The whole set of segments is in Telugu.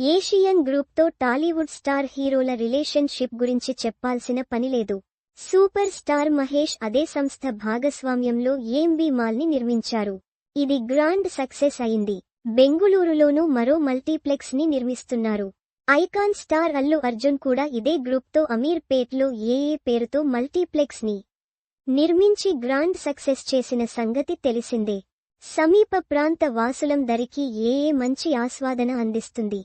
ఏషియన్ గ్రూప్తో టాలీవుడ్ స్టార్ హీరోల రిలేషన్షిప్ గురించి చెప్పాల్సిన పనిలేదు సూపర్ స్టార్ మహేష్ అదే సంస్థ భాగస్వామ్యంలో ఏంబీ మాల్ని నిర్మించారు. ఇది గ్రాండ్ సక్సెస్ అయింది. బెంగుళూరులోనూ మరో మల్టీప్లెక్స్ని నిర్మిస్తున్నారు. ఐకాన్ స్టార్ అల్లు అర్జున్ కూడా ఇదే గ్రూప్తో అమీర్ పేట్లో ఏఏ పేరుతో మల్టీప్లెక్స్ని నిర్మించి గ్రాండ్ సక్సెస్ చేసిన సంగతి తెలిసిందే. సమీప ప్రాంత వాసులం దరికి ఏఏ మంచి ఆస్వాదన అందిస్తుంది.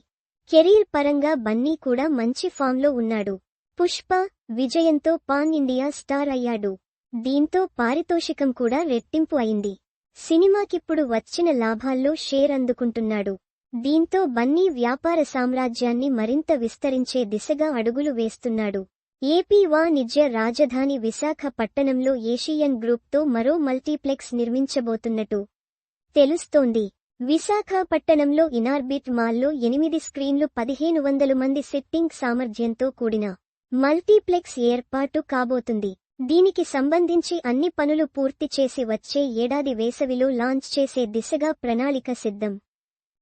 కెరీర్ పరంగా బన్నీ కూడా మంచి ఫామ్లో ఉన్నాడు. పుష్ప విజయంతో పాన్ ఇండియా స్టార్ అయ్యాడు. దీంతో పారితోషికం కూడా రెట్టింపు అయింది. సినిమాకిప్పుడు వచ్చిన లాభాల్లో షేర్ అందుకుంటున్నాడు. దీంతో బన్నీ వ్యాపార సామ్రాజ్యాన్ని మరింత విస్తరించే దిశగా అడుగులు వేస్తున్నాడు. ఏపీ వాణిజ్య రాజధాని విశాఖ పట్టణంలో ఏషియన్ గ్రూప్తో మరో మల్టీప్లెక్స్ నిర్మించబోతున్నట్టు తెలుస్తోంది. విశాఖపట్టణంలో ఇనార్బిట్ మాల్లో ఎనిమిది స్క్రీన్లు పదిహేను వందల మంది సిట్టింగ్ సామర్థ్యంతో కూడిన మల్టీప్లెక్స్ ఏర్పాటు కాబోతుంది. దీనికి సంబంధించి అన్ని పనులు పూర్తి చేసి వచ్చే ఏడాది వేసవిలో లాంచ్ చేసే దిశగా ప్రణాళిక సిద్ధం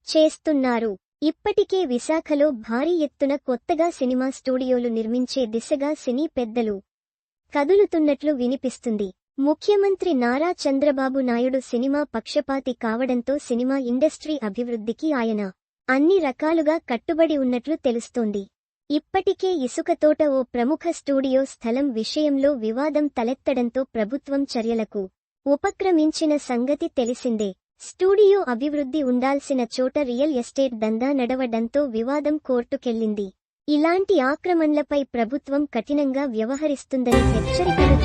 చేస్తున్నారు. ఇప్పటికే విశాఖలో భారీ ఎత్తున కొత్తగా సినిమా స్టూడియోలు నిర్మించే దిశగా సినీ పెద్దలు కదులుతున్నట్లు వినిపిస్తుంది. ముఖ్యమంత్రి నారా చంద్రబాబు నాయుడు సినిమా పక్షపాతి కావడంతో సినిమా ఇండస్ట్రీ అభివృద్ధికి ఆయన అన్ని రకాలుగా కట్టుబడి ఉన్నట్లు తెలుస్తోంది. ఇప్పటికే ఇసుకతోట ఓ ప్రముఖ స్టూడియో స్థలం విషయంలో వివాదం తలెత్తడంతో ప్రభుత్వం చర్యలకు ఉపక్రమించిన సంగతి తెలిసిందే. స్టూడియో అభివృద్ధి ఉండాల్సిన చోట రియల్ ఎస్టేట్ దందా నడవడంతో వివాదం కోర్టుకెళ్ళింది ఇలాంటి ఆక్రమణలపై ప్రభుత్వం కఠినంగా వ్యవహరిస్తుందని హెచ్చరికలు